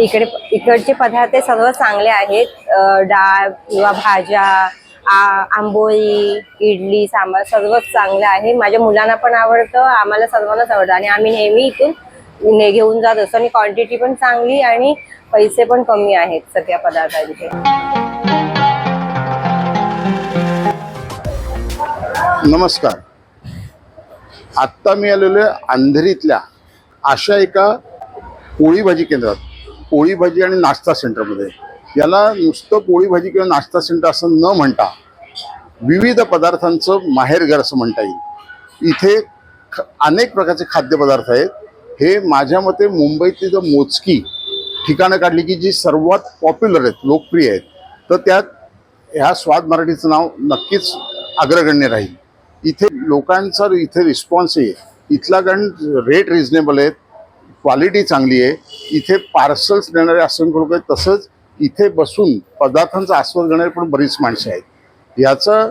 इकडे इकडचे पदार्थ सर्व चांगले आहेत. डाळ किंवा भाज्या आ- आंबोळी इडली सांबार सर्वच चांगलं आहे. माझ्या मुलांना पण आवडतं आम्हाला सर्वांनाच आवडतं. आणि आम्ही नेहमी इथून ने घेऊन जात असतो. आणि क्वांटिटी पण चांगली आणि पैसे पण कमी आहेत सगळ्या पदार्थांचे. नमस्कार. आत्ता मी आलेलो आहे अंधेरीतल्या अशा एका पोळी भाजी केंद्रात. पोळी भाजी आणि नाश्ता सेंटरमध्ये याला नुसतं पोळी भाजी किंवा नाश्ता सेंटर असं न म्हणता विविध पदार्थांचं माहेरघर असं म्हणता येईल. इथे ख- अनेक प्रकारचे खाद्यपदार्थ आहेत. हे माझ्या मते मुंबईतली जर मोजकी ठिकाणं काढली की जी सर्वात पॉप्युलर आहेत लोकप्रिय आहेत तर त्यात ह्या स्वाद मराठीचं नाव नक्कीच अग्रगण्य राहील. इथे लोकांचा इथे रिस्पॉन्स आहे इथला कारण रेट रिझनेबल आहेत क्वालिटी चांगली आहे. इथे पार्सल्स देणारे असंख्य लोक आहेत तसंच इथे बसून पदार्थांचा आस्वाद घेणारे पण बरीच माणसं आहेत. याचा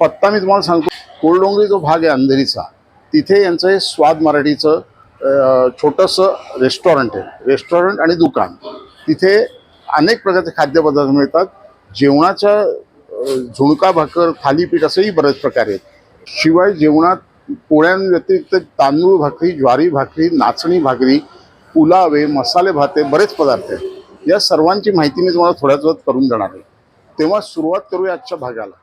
पत्ता मी तुम्हाला सांगतो. कोळडोंगरी जो भाग आहे अंधेरीचा तिथे यांचं हे स्वाद मराठीचं छोटंसं रेस्टॉरंट आहे. रेस्टॉरंट आणि दुकान. तिथे अनेक प्रकारचे खाद्यपदार्थ मिळतात. जेवणाच्या झुणका भाकर थालीपीठ असंही बरेच प्रकार आहेत. शिवाय जेवणात पोळ्यांव्यतिरिक्त तांदूळ भाकरी ज्वारी भाकरी नाचणी भाकरी पुलावे मसाले भाते बरेच पदार्थ आहेत. या सर्वांची माहिती मी तुम्हाला थोड्याच वेळात करून देणार आहे. तेव्हा सुरुवात करूया आजच्या भागाला.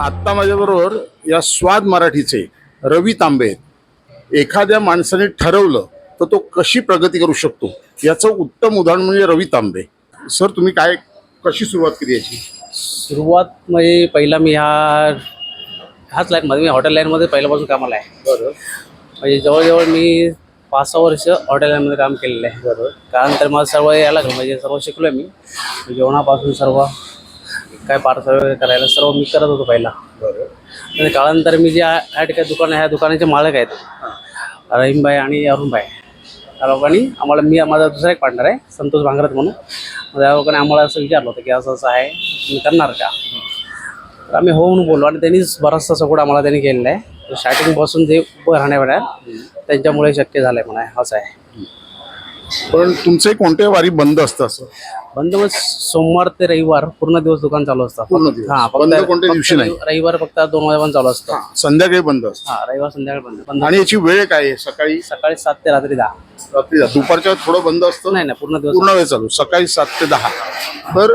आत्ता माझ्याबरोबर या स्वाद मराठीचे रवी तांबे एखाद्या माणसाने ठरवलं तर तो कशी प्रगती करू शकतो? याचं उत्तम उदाहरण म्हणजे रवी तांबे. सर तुम्ही काय कशी सुरुवात केली याची? सुरुवात म्हणजे पहिला मी ह्या ह्याच लाईनमध्ये मी हॉटेल लाईनमध्ये पहिल्यापासून कामाला आहे. बरं. म्हणजे जवळजवळ मी पाच सहा वर्ष हॉटेल लाईनमध्ये काम केलेलं आहे. बरं. त्यानंतर मला सर्व यायला लागलं म्हणजे सर्व शिकलो आहे मी. जेवणापासून सर्व काय पार्सल वगैरे करायला सर्व मी करत होतो पहिला. बरं. आणि काळानंतर मी जे या ठिकाणी दुकान आहे ह्या दुकानाचे मालक आहेत. रहीमबाई आणि अरुणबाई. त्या लोकांनी आम्हाला मी माझा दुसरा एक पार्टनर आहे संतोष भांगरत म्हणून. त्या लोकांनी आम्हाला असं विचारलं होतं की असं असं आहे तुम्ही करणार का? तर आम्ही हो म्हणून बोललो आणि त्यांनीच बराचसा सपोर्ट आम्हाला त्यांनी केलेला आहे. स्टार्टिंगपासून जे उभं राहण्यावर त्यांच्यामुळे शक्य झालं आहे म्हणा असं आहे. पण तुमचे कोणत्याही वारी बंद असतं असं बंद मग सोमवार ते रविवार पूर्ण दिवस दुकान चालू असतं पूर्ण दिवस. हा बंद फक्त कोणत्या दिवशी नाही? रविवार फक्त दोन वाजेपर्यंत चालू असतं. संध्याकाळी बंद असतं. हा रविवार संध्याकाळी बंद बंद आणि याची वेळ काय आहे? सकाळी? सकाळी सात ते रात्री दहा. रात्री दुपारच्या थोडं बंद असतं? नाही नाही पूर्ण दिवस पूर्ण वेळ चालू. सकाळी सात ते दहा. तर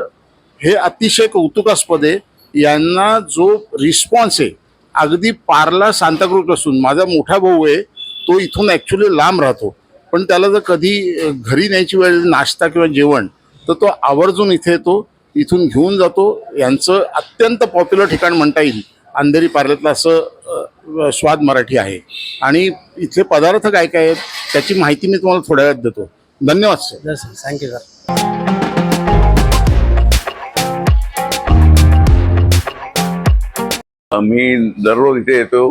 हे अतिशय कौतुकास्पद आहे. यांना जो रिस्पॉन्स आहे अगदी पार्ला सांताक्रूज असून माझा मोठा भाऊ आहे तो इथून ॲक्च्युली लांब राहतो. पण त्याला जर कधी घरी न्यायची वेळ नाश्ता किंवा जेवण तर तो आवर्जून इथे येतो इथून घेऊन जातो. यांचं अत्यंत पॉप्युलर ठिकाण म्हणता येईल. अंधेरी पार्ल्यातलं असं स्वाद मराठी आहे. आणि इथले पदार्थ काय काय आहेत त्याची माहिती मी तुम्हाला थोड्या वेळात देतो. धन्यवाद सर. थँक्यू सर मी दररोज इथे येतो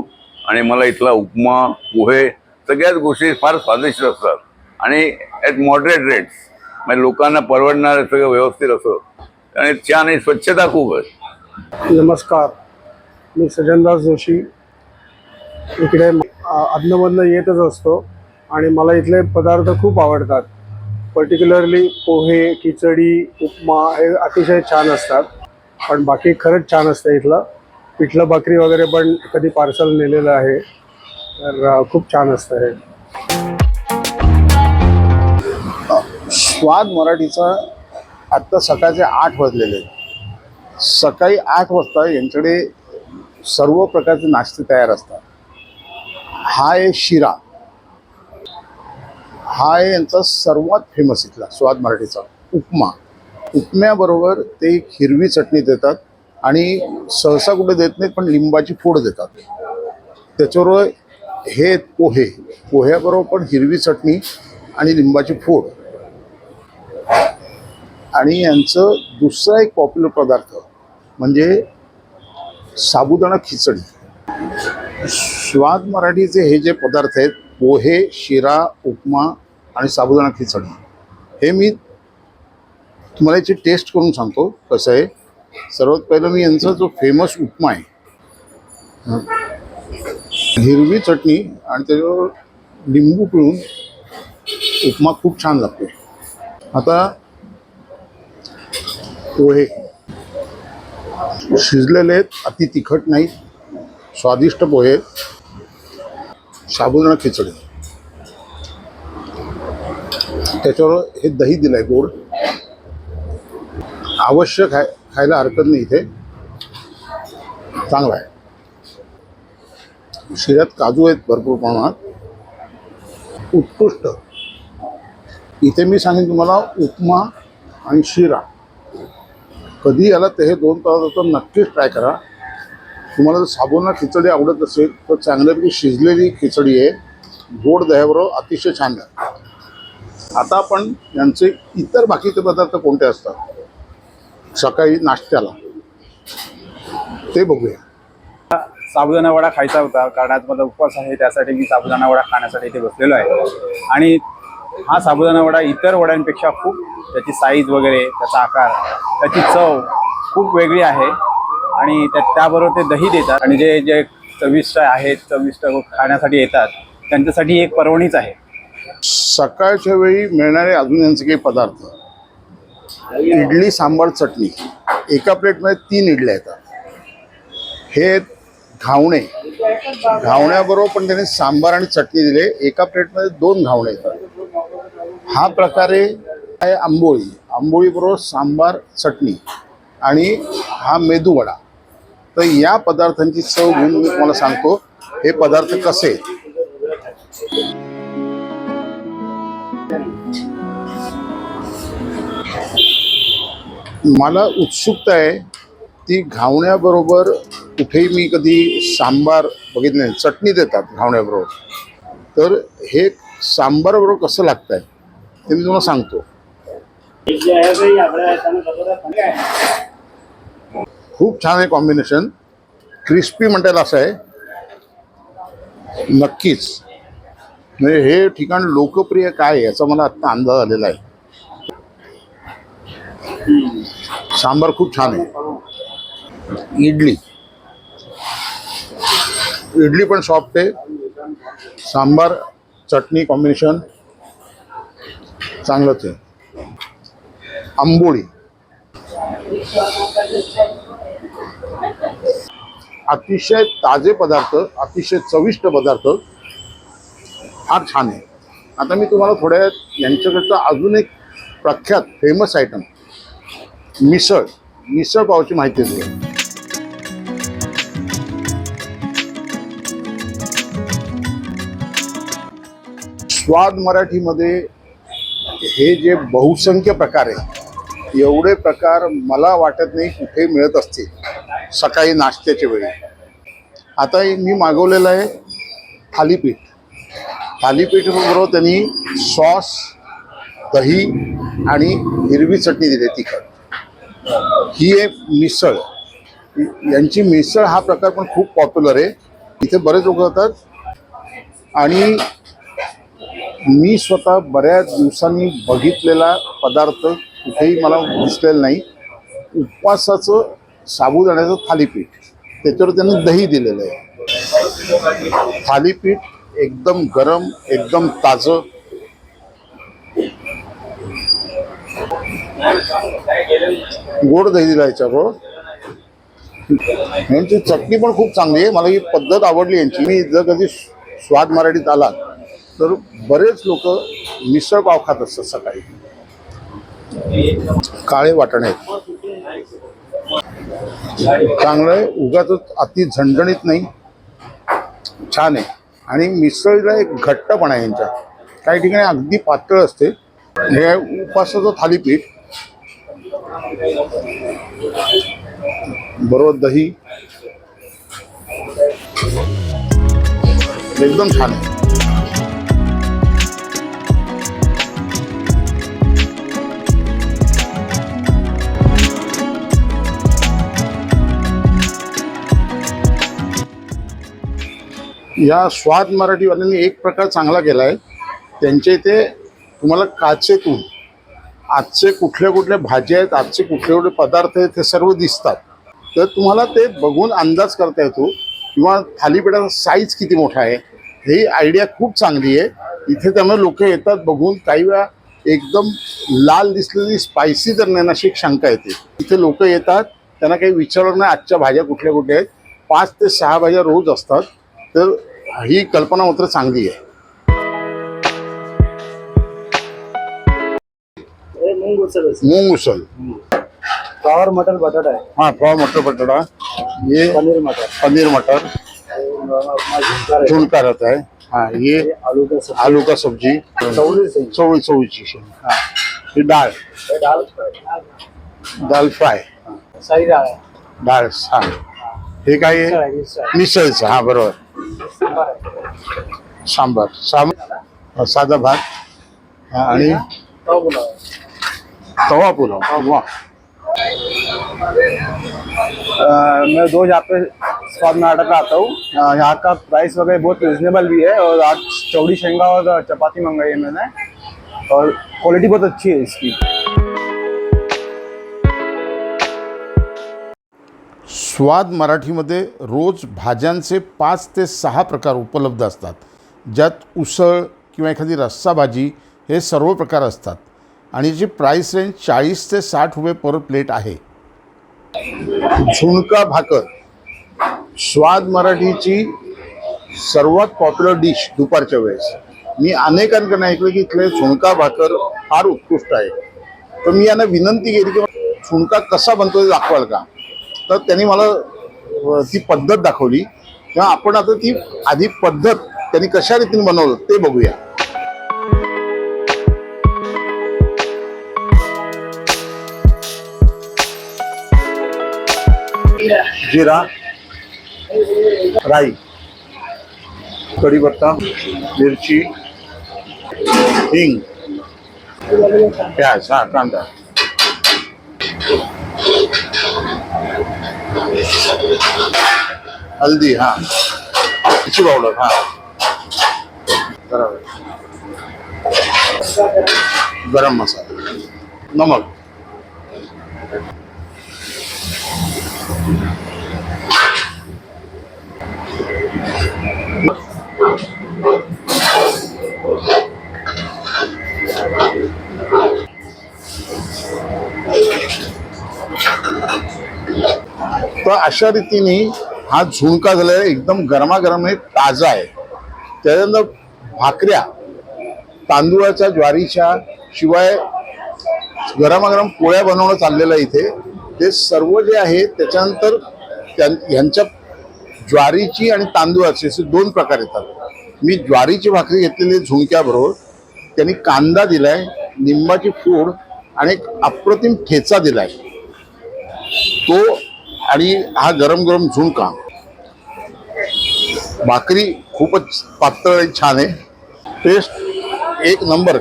आणि मला इथला उपमा पोहे सगळ्याच गोष्टी फार स्वादिष्ट असतात. आणि ॲट मॉडरेट रेट्स म्हणजे लोकांना परवडणारं सगळं व्यवस्थित असं आणि छान आणि स्वच्छता खूप आहे. नमस्कार. मी सजनदास जोशी. इकडे अधनमधनं येतच असतो आणि मला इथले पदार्थ खूप आवडतात. पर्टिक्युलरली पोहे खिचडी उपमा हे अतिशय छान असतात. पण बाकी खरंच छान असतं इथलं. पिठलं भाकरी वगैरे पण कधी पार्सल नेलेलं आहे. तर खूप छान असतं हे. स्वाद मराठीचा आत्ता सकाळचे आठ वाजलेले सकाळी आठ वाजता यांच्याकडे सर्व प्रकारचे नाश्ते तयार असतात. हा आहे शिरा. हा आहे यांचा सर्वात फेमस इथला स्वाद मराठीचा उपमा. उपम्याबरोबर ते एक हिरवी चटणी देतात आणि सहसा कुठे देत नाहीत पण लिंबाची फोड देतात. त्याच्याबरोबर हे पोहे पोह्याबरोबर पण हिरवी चटणी आणि लिंबाची फोड. आणि यांचं दुसरा एक पॉप्युलर पदार्थ म्हणजे साबुदाणा खिचडी. स्वाद मराठीचे हे जे पदार्थ आहेत पोहे शिरा उपमा आणि साबुदाणा खिचडी हे मी तुम्हाला याची टेस्ट करून सांगतो कसं आहे. सर्वात पहिलं मी यांचा जो फेमस उपमा आहे हिरवी चटणी आणि त्याच्यावर लिंबू पिळून उपमा खूप छान लागतो. आता पोहे. शिजलेले आहेत अति तिखट नाहीत स्वादिष्ट पोहे साबुदाणा खिचडी. त्याच्यावर हे दही दिलंय गोड. आवश्यक खाय खायला हरकत नाही इथे. चांगला आहे. शिऱ्यात काजू आहेत भरपूर प्रमाणात. उत्कृष्ट. इथे मी सांगेन तुम्हाला उपमा आणि शिरा. कधी आला ते हे दोन पदार्थ तर नक्कीच ट्राय करा. तुम्हाला जर साबुना खिचडी आवडत असेल तर चांगल्यापैकी शिजलेली खिचडी आहे. गोड दह्याबरोबर अतिशय छान आहे. आता आपण यांचे इतर बाकीचे पदार्थ कोणते असतात? सकाळी नाश्त्याला. ते बघूया. साबुदाणा वडा खायचा होता. कारण आज माझा उपवास आहे त्यासाठी मी साबुदाणा वडा खाण्यासाठी इथे बसलेलो आहे. आणि हा साबुदाणा वडा इतर वड्यांपेक्षा खूप त्याची साईज वगैरे त्याचा आकार त्याची चव खूप वेगळी आहे. आणि त्या त्याबरोबर ते दही देतात. आणि जे जे चविष्ट आहेत चविष्ट खाण्यासाठी येतात त्यांच्यासाठी एक पर्वणीच आहे. सकाळच्या वेळी मिळणारे अजून यांचे काही पदार्थ. इडली सांबार चटणी. एका प्लेटमध्ये तीन इडल्या येतात. हे घावणे घावण्याबरोबर पण त्याने सांबार आणि चटणी दिले. एका प्लेटमध्ये दोन घावणे येतात हा प्रकारे आहे आंबोळी. आंबोळीबरोबर सांबार चटणी आणि हा मेदूवडा तर या पदार्थांची चव घेऊन मी तुम्हाला सांगतो हे पदार्थ कसे आहेत. मला उत्सुकता आहे ती घावण्याबरोबर कुठेही मी कधी सांबार बघितलं नाही चटणी देतात घावण्याबरोबर. तर हे सांबारबरोबर कसं लागतं आहे ते मी तुम्हाला सांगतो. खूप छान आहे कॉम्बिनेशन क्रिस्पी म्हणता असं आहे. नक्कीच. म्हणजे हे ठिकाण लोकप्रिय काय याचा मला आत्ता अंदाज आलेला आहे. सांबार खूप छान आहे. इडली. इडली पण सॉफ्ट आहे. सांबार चटणी कॉम्बिनेशन चांगलंच आहे. आंबोळी. अतिशय ताजे पदार्थ अतिशय चविष्ट पदार्थ फार छान आहे. आता मी तुम्हाला थोड्या यांच्याकडचं यांच्याकडचा अजून एक प्रख्यात फेमस आयटम मिसळ. मिसळ पावची माहिती देतो. स्वाद मराठीमध्ये हे जे बहुसंख्य प्रकार आहे एवढे प्रकार मला वाटत नाही कुठे मिळत असतील सकाळी नाश्त्याच्या वेळी. आता मी मागवलेलं आहे थालीपीठ. थालीपीठबरोबर त्यांनी सॉस दही आणि हिरवी चटणी दिली तिखट. ही आहे मिसळ. यांची मिसळ हा प्रकार पण खूप पॉप्युलर आहे. इथे बरेच लोक जातात आणि मी स्वतः बऱ्याच दिवसांनी बघितलेला पदार्थ कुठेही मला दिसलेला नाही. उपवासाचं साबुदाण्याचं थालीपीठ. त्याच्यावर त्यांनी दही दिलेलं आहे. थालीपीठ एकदम गरम एकदम ताजं. गोड दही दिला याच्याबरोबर. यांची चटणी पण खूप चांगली आहे. मला ही पद्धत आवडली यांची. मी जर कधी स्वाद मराठीत आला तर बरेच लोक मिसळ पाव खात असतात सकाळी. काळे वाटाणे. आहेत चांगलं आहे उगाच अति झणझणीत नाही. छान आहे. आणि मिसळीला एक घट्टपणा आहे यांच्या काही ठिकाणी अगदी पातळ असते. हे उपासाचं थालीपीठ. बरोबर दही. एकदम छान आहे. या स्वाद मराठीवाल्यांनी एक प्रकार चांगला केला आहे. त्यांच्या इथे तुम्हाला काचेतून आजचे कुठल्या कुठल्या भाज्या आहेत आजचे कुठले कुठले पदार्थ आहेत हे सर्व दिसतात. तर तुम्हाला ते बघून अंदाज करता येतो किंवा थालीपीठाचा साईज किती मोठा आहे ही आयडिया खूप चांगली आहे. इथे त्यामुळे लोक येतात बघून काही वेळा एकदम लाल दिसलेली स्पायसी तर नाही अशी एक शंका येते. इथे लोक येतात त्यांना काही विचारलं नाही आजच्या भाज्या कुठल्या कुठल्या आहेत. पाच ते सहा भाज्या रोज असतात. तर ही कल्पना मात्र चांगली आहे. मूंग उसळ फ्लावर मटर बटाटा आहे. हाँ पाव मटर बटाटा. ये पनीर मटर. पनीर मटर. झुणका रहता है हाँ ये आलू का सब्जी. आलू का सब्जी. चवळीची शेंग. हाँ. ही डाळ. डाळ दाल फ्राय. साई डाळ आहे. डाळ हा. हे काय. मिसळचं हा बरोबर. सांबार. सांबार. साधा भात. आणि तवा पुलाव. वा. मैं रोज यहाँ पे स्वाद आर्डर आता हूँ। यहाँ का प्राइस वगैरह बहुत रिजनेबल भी है और आज चौड़ी शेंगा और चपाती मंगाई है मैंने। और क्वालिटी बहुत अच्छी है इसकी। स्वाद मराठीमध्ये रोज भाज्यांचे पाच ते सहा प्रकार उपलब्ध असतात. ज्यात उसळ किंवा एखादी रस्सा भाजी हे सर्व प्रकार असतात. आणि याची प्राईस रेंज चाळीस ते साठ रुपये पर प्लेट आहे. झुणका भाकर. स्वाद मराठीची सर्वात पॉप्युलर डिश दुपारच्या वेळेस. मी अनेकांकडून ऐकलं की इथले झुणका भाकर फार उत्कृष्ट आहे. तर मी यांना विनंती केली की झुणका कसा बनतो ते दाखवाल का? तर त्यांनी मला ती पद्धत दाखवली. किंवा आपण आता ती आधी पद्धत त्यांनी कशा रीतीने बनवलं ते बघूया. जिरा राई कढीपत्ता मिरची हिंग प्याज हा कांदा. हल्दी हा मिरची पावडर हा बरोबर गरम मसाला नमक तर अशा रीतीने हा झुणका झालेला आहे एकदम गरमागरम आहे ताजा आहे. त्याच्यानंतर भाकऱ्या. तांदूळाच्या ज्वारीच्या शिवाय गरमागरम पोळ्या बनवणं चाललेलं आहे इथे. ते सर्व जे आहे त्याच्यानंतर त्यां ह्यांच्या ज्वारीची आणि तांदूळाचे असे दोन प्रकार येतात. मी ज्वारीची भाकरी घेतलेली झुणक्याबरोबर. त्यांनी कांदा दिलाय निंबाची फोड आणि एक अप्रतिम ठेचा दिलाय. तो आणि हा गरम गरम झुणका. भाकरी खूपच पातळ आणि छान आहे. टेस्ट एक नंबर.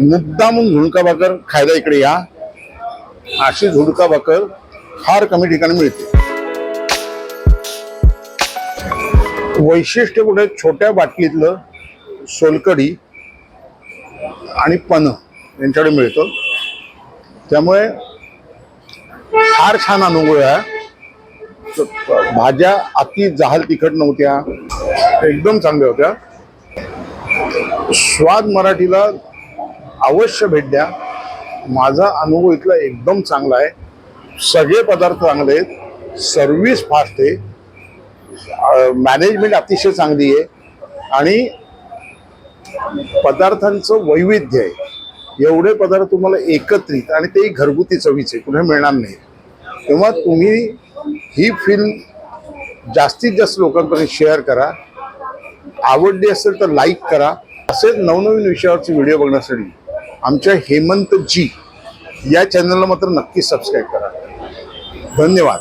मुद्दामून झुणका भाकर खायला इकडे या. अशी झुणका भाकर फार कमी ठिकाणी मिळते. वैशिष्ट्य कुठे? छोट्या बाटलीतलं सोलकढी आणि पन यांच्याकडे मिळतं. त्यामुळे फार छान अनुभव आहे. तर भाज्या अति जहाल तिखट नव्हत्या. एकदम चांगल्या होत्या. स्वाद मराठीला अवश्य भेट द्या. माझा अनुभव इथला एकदम चांगला आहे. सगळे पदार्थ चांगले आहेत. सर्व्हिस फास्ट आहे. मॅनेजमेंट अतिशय चांगली आहे. आणि पदार्थांचं वैविध्य आहे. एवढे पदार्थ तुम्हाला एकत्रित आणि तेही घरगुती चवीचे कुठे मिळणार नाही तेव्हा तुम्ही ही फिल्म जास्तीत जास्त लोकांपर्यंत शेअर करा. आवडली असेल तर लाईक करा. असेच नवनवीन विषयावरचे व्हिडिओ बघण्यासाठी आमच्या हेमंत जी या चॅनलला मात्र नक्की सबस्क्राईब करा. धन्यवाद.